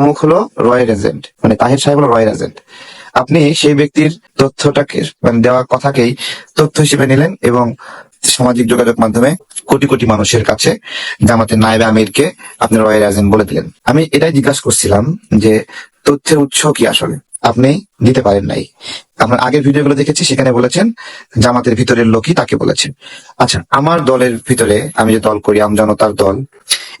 অমুক হলো রয়ের এজেন্ট মানে তাহের সাহেব হলো রয়ের এজেন্ট আপনি সেই ব্যক্তির তথ্যটাকে মানে দেওয়া কথাকেই তথ্য হিসেবে নিলেন এবং সামাজিক যোগাযোগ মাধ্যমে কোটি কোটি মানুষের কাছে জামাতের নায়েবে আমিরকে আপনি রয়ের এজেন্ট বলে দিলেন। আমি এটাই জিজ্ঞাসা করছিলাম যে তথ্যের উৎস কি আসলে? আপনি দিতে পারেন নাই। আমরা আগের ভিডিওগুলো দেখেছি, সেখানে বলেছেন জামাতের ভিতরের লোকই তাকে বলেছেন। আচ্ছা আমার দলের ভিতরে আমি যে দল করি, আমজনতার দল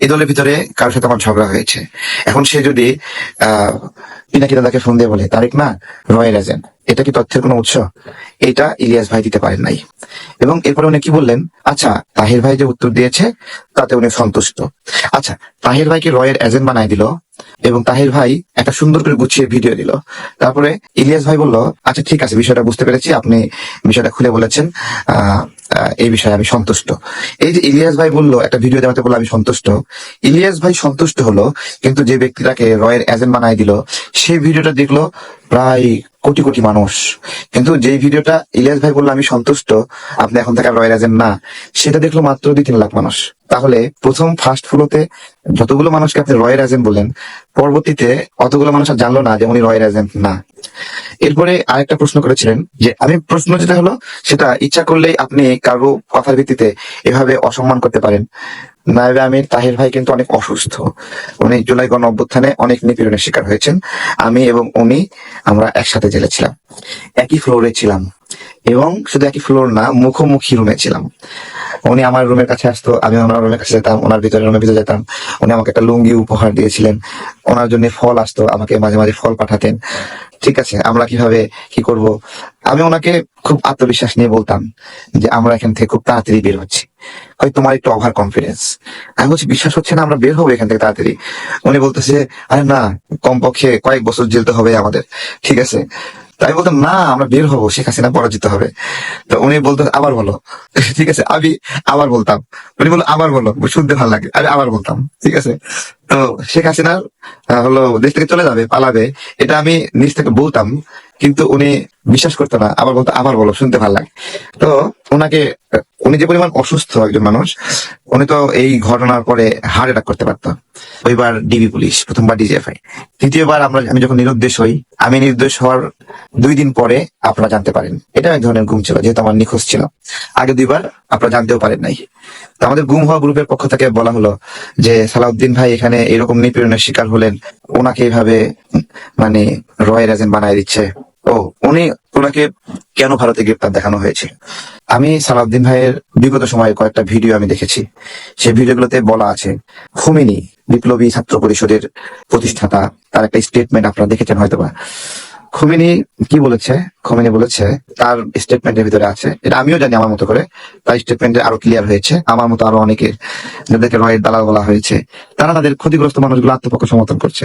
এই দলের ভিতরে কারোর সাথে আমার ঝগড়া হয়েছে। এখন সে যদি, আহ, পিনাকি দাদাকে ফোন দিয়ে বলে তারিক না? রয়ের এজেন্ট এটা কি তথ্যের কোনো উৎস? এটা ইলিয়াস ভাই দিতে পারেন নাই। এবং এরপরে উনি কি বললেন? আচ্ছা তাহির ভাই যে উত্তর দিয়েছে, তাতে উনি সন্তুষ্ট। আচ্ছা তাহির ভাইকে রয়ের এজেন্ট বানাই দিল? এবং তাহির ভাই একটা সুন্দর করে গুছিয়ে ভিডিও দিল। তারপরে ইলিয়াস ভাই বলল আচ্ছা ঠিক আছে, বিষয়টা বুঝতে পেরেছি। আপনি বিষয়টা খুলে বলেছেন। এই বিষয়ে আমি সন্তুষ্ট। এই যে ইলিয়াস ভাই বলল, একটা ভিডিও দেওয়াতে বলল আমি সন্তুষ্ট। ইলিয়াস ভাই সন্তুষ্ট হলো, কিন্তু যে ব্যক্তিটাকে রয়ের এজেন্ট বানাই দিল, সেই ভিডিওটা দেখল প্রায় কোটি কোটি মানুষ। কিন্তু যেই ভিডিওটা ইলিয়াস ভাই বলল আমি সন্তুষ্ট, আপনি এখন থেকে রয়ের এজেন্ট না, সেটা দেখল মাত্র দুই তিন লাখ মানুষ। তাহলে প্রথম ফার্স্ট ফ্লোতে যতগুলো মানুষকে আপনি রয়ের এজেন্ট বললেন, পরবর্তীতে অতগুলো মানুষ আর জানলো না যে উনি রয়ের এজেন্ট না। এরপরে আরেকটা প্রশ্ন করেছিলেন যে, আমি প্রশ্ন যেটা হলো, সেটা ইচ্ছা করলেই আপনি কারও কথার ভিত্তিতে এভাবে অসম্মান করতে পারেন। নায়েবে আমির তাহির ভাই কিন্তু অনেক অসুস্থ। উনি জুলাই গণ অভ্যুত্থানে অনেক নিপীড়নের শিকার হয়েছেন। আমি এবং উনি আমরা একসাথে জেলে ছিলাম। একই ফ্লোরে ছিলাম। এবং শুধু একই ফ্লোর না, মুখোমুখি রুমে ছিলাম। উনি আমার রুমের কাছে আসতো, আমি ওনার রুমের কাছে যেতাম, ওনার ভিতরে রুমের ভিতরে যেতাম। উনি আমাকে একটা লুঙ্গি উপহার দিয়েছিলেন। ওনার জন্য ফল আসতো, আমাকে মাঝে মাঝে ফল পাঠাতেন। ঠিক আছে, আমরা কীভাবে কি করব? আমি ওনাকে খুব আত্মবিশ্বাস নিয়ে বলতাম যে আমরা এখান থেকে খুব তাড়াতাড়ি বের হচ্ছি। হয়তো তোমার একটু ওভার কনফিডেন্স আমি বলছি, বিশ্বাস হচ্ছে না, আমরা বের হব এখান থেকে তাড়াতাড়ি? উনি বলতেছে, আরে না, কমপক্ষে কয়েক বছর জেলতে হবে আমাদের। ঠিক আছে তাই বলতাম, না, আমরা বের হব, শেখ হাসিনা পরাজিত হবে। তো উনি বলতো, আবার বলো। ঠিক আছে, আমি আবার বলতাম। উনি বলল, আবার বলো। শুনতে ভালো লাগে, আমি আবার বলতাম। ঠিক আছে? শেখ হাসিনা হলো দেশ থেকে চলে যাবে, পালাবে, এটা আমি নিজ থেকে বলতাম, কিন্তু উনি বিশ্বাস করতো না, আবার বলতো, আবার বলো, শুনতে ভালো লাগে। তো ওনাকে, উনি যে পরিমাণ অসুস্থ একজন মানুষ, উনি তো এই ঘটনার পরে হার্ট অ্যাটাক করতে পারতো। ওইবার ডিবি পুলিশ, প্রথমবার ডিজিএফআই। তৃতীয়বার আমরা, আমি যখন নিরুদ্দেশ হই, আমি নির্দোষ হওয়ার দুই দিন পরে আপনারা জানতে পারেন। এটা এক ধরনের গুম ছিল, যেহেতু আমার নিখোঁজ ছিল। আগে দুইবার আপনারা জানতেও পারেন নাই। তো আমাদের গুম হওয়া গ্রুপের পক্ষ থেকে বলা হলো যে সালাউদ্দিন ভাই এখানে এরকম নিপীড়নের শিকার হলেন, ওনাকে এভাবে মানে রয়ের এজেন্ট বানায় দিচ্ছে। ও, উনি ওনাকে কেন ভারতে গ্রেপ্তার দেখানো হয়েছে? আমি সালাউদ্দিন ভাইয়ের বিগত সময়ে কয়েকটা ভিডিও আমি দেখেছি। সেই ভিডিওগুলোতে বলা আছে, খুমিনি বিপ্লবী ছাত্র পরিষদের প্রতিষ্ঠাতা, তার একটা স্টেটমেন্ট আপনারা দেখেছেন হয়তোবা। খুমিনি কি বলেছে? খুমিনি বলেছে, তার স্টেটমেন্টের ভিতরে আছে। এটা আমিও জানি আমার মতো করে। তার স্টেটমেন্টে আরও ক্লিয়ার হয়েছে। আমার মতো আরও অনেকে যাদেরকে রয়ের দালাল বলা হয়েছে, তারা তাদের ক্ষতিগ্রস্ত মানুষগুলো আত্মপক্ষ সমর্থন করছে।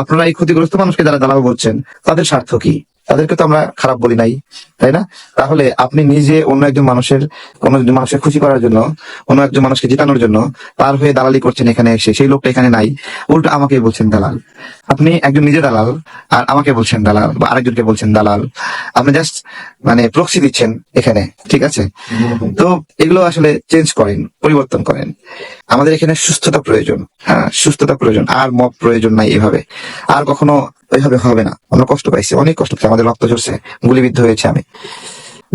আপনারা এই ক্ষতিগ্রস্ত মানুষকে যারা দালাল বলছেন, তাদের স্বার্থ কি? তাদেরকে তো আমরা খারাপ বলি নাই, তাই না? তাহলে আপনি নিজে অন্য একজন মানুষের, কোন মানুষের খুশি করার জন্য, অন্য একজন মানুষকে জেতানোর জন্য তার হয়ে দালালি করছেন এখানে এসে, সেই লোকটা এখানে নাই। উল্টো আমাকে বলছেন দালাল। আপনি একজন নিজে দালাল, আর আমাকে বলছেন দালাল, বা আরেকজনকে বলছেন দালাল। আপনি জাস্ট মানে প্রক্সি দিচ্ছেন এখানে, ঠিক আছে? তো এগুলো আসলে চেঞ্জ করেন, পরিবর্তন করেন। আমাদের এখানে সুস্থতা প্রয়োজন হ্যাঁ সুস্থতা প্রয়োজন, আর মত প্রয়োজন নাই এভাবে। আর কখনো ওইভাবে হবে না। আমরা কষ্ট পাইছি, অনেক কষ্ট পাইছি, আমাদের রক্ত ঝরছে, গুলিবিদ্ধ হয়েছে আমি।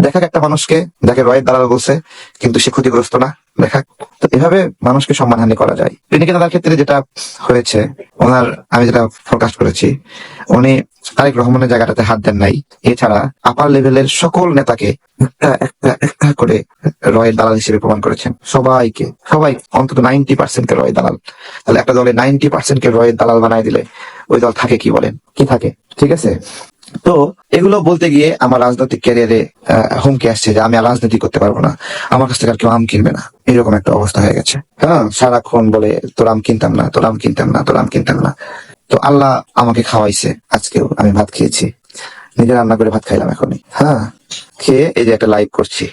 দেখা একটা মানুষকে, দেখে রয়ের দালাল বলছে, কিন্তু সে ক্ষতিগ্রস্ত না। দেখা তো এভাবে মানুষকে সম্মানহানি করা যায়। রিনিকে ক্ষেত্রে যেটা হয়েছে, ওনার, আমি যেটা ফোরকাস্ট করেছি, উনি তারেক রহমানের জায়গাটাতে হাত দেন নাই। এছাড়া আপার লেভেলের সকল নেতাকে একটা করে রয়ের দালাল হিসেবে প্রমাণ করেছেন। সবাইকে, সবাই অন্তত নাইনটি পার্সেন্ট কে রয়ের দালাল। তাহলে একটা দলে নাইনটি পার্সেন্ট কে রয়ের দালাল বানাই দিলে ওই দল থাকে কি বলেন? কি থাকে? ঠিক আছে? তো এগুলো বলতে গিয়ে আমার রাজনৈতিক ক্যারিয়ারে হুমকি আসছে যে আমি আর রাজনীতি করতে পারব না। আমার কাছ থেকে আর কেউ আম কিনবে না। এরকম একটা অবস্থা হয়ে গেছে। হ্যাঁ সারাক্ষণ বলে, তোর আম কিনতাম না, তোর আম কিনতাম না, তোর আম কিনতাম না। তো আল্লাহ আমাকে খাওয়াইছে। আজকেও আমি ভাত খেয়েছি। নিজে রান্না করে ভাত খাইলাম এখনই। হ্যাঁ খেয়ে এই যে একটা লাইভ করছি।